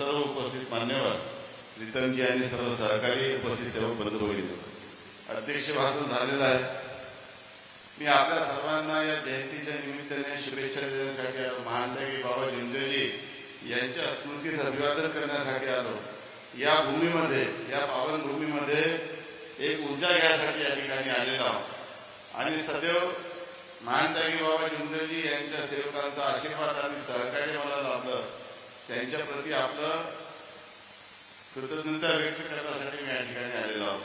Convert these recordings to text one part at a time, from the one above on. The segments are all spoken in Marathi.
सर्व उपस्थित मान्यवर प्रीतमजी आणि सर्व सहकारी उपस्थित सर्व बंधू भगिनी. अध्यक्ष भाषण झालेलं आहे. मी आपल्या सर्वांना या जयंतीच्या निमित्ताने शुभेच्छा देण्यासाठी आलो. महानताई बाबा जिंदेजी यांच्या स्मृतीस अभिवादन करण्यासाठी आलो. या भूमीमध्ये या पावन भूमीमध्ये एक ऊर्जा घ्यासाठी या ठिकाणी आलेलो आहोत. आणि सदैव महानताई बाबा जिंदेजी यांच्या सेवकांचा आशीर्वाद आणि सहकार्य मला लाभलं. त्यांच्या प्रती आपलं कृतज्ञता व्यक्त करण्यासाठी मी या ठिकाणी आलेलो आहोत.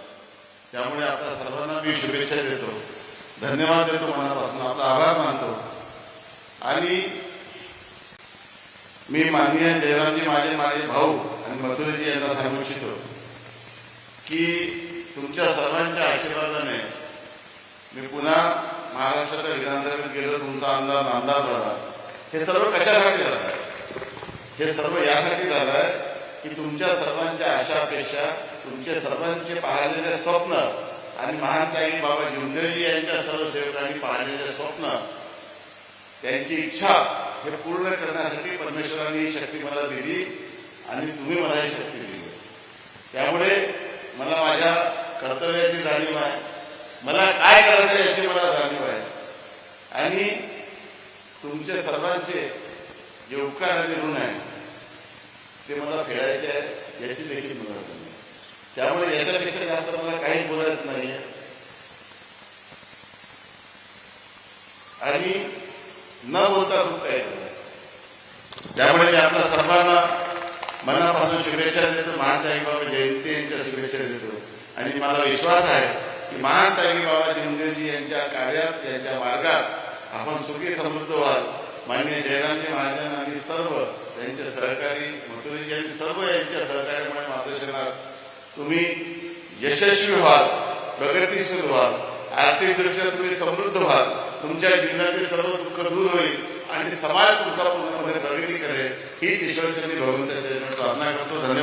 त्यामुळे आपल्या सर्वांना मी शुभेच्छा देतो. धन्यवाद देतो मनापासून. आपला आभार मानतो. आणि मी माननीय जयरामजी माझे माझे भाऊ आणि मथुरेजी यांना सांगू इच्छितो की तुमच्या सर्वांच्या आशीर्वादाने मी पुन्हा महाराष्ट्राच्या विधानसभेत गेलो. तुमचा आमदार अंदाज झाला. हे सर्व कशासाठी झालं? हे सर्व यासाठी झालं आहे की तुमच्या सर्वांच्या आशा अपेक्षा तुमचे सर्वांचे पाहिलेले स्वप्न आणि महानताई बाबा जिवदेवजी यांच्या सर्व सेवकांनी पाहिलेले स्वप्न त्यांची इच्छा हे पूर्ण करण्यासाठी परमेश्वरांनी ही शक्ती मला दिली आणि तुम्ही मला ही शक्ती दिली. त्यामुळे मला माझ्या कर्तव्याची जाणीव आहे. मला काय करायचं याची मला जाणीव आहे. आणि तुमचे सर्वांचे जे उपकार आणि ऋण आहे ते मला फेडायचे आहे याची देखील मला नाही त्यामुळे याच्यापेक्षा जास्त मला काहीच बोलायचं नाहीये. आणि न बोलता खूप काही बोलायचं त्यामुळे मी आपल्या सर्वांना मनापासून शुभेच्छा देतो. महाताई बाबा जयंती यांच्या शुभेच्छा देतो. आणि मला विश्वास आहे की महाताई बाबा जिंदेजी यांच्या कार्यात यांच्या मार्गात आपण सुखी समृद्ध व्हाल. मान्य जयरामजी महाजन आणि सर्व त्यांच्या सहकारी मथुरीजी आणि सर्व यांच्या सहकार्यामुळे मार्गदर्शनात तुम्ही यशस्वी व्हाल प्रगतीशील व्हाल आर्थिकदृष्ट्या तुम्ही समृद्ध व्हाल तुमच्या जीवनातील सर्व दुःख दूर होईल आणि समाज तुमचा पूर्णपणे प्रगती करेल. हीच ईश्वरचंद्र भगवंताच्या प्रार्थना करतो. धन्यवाद.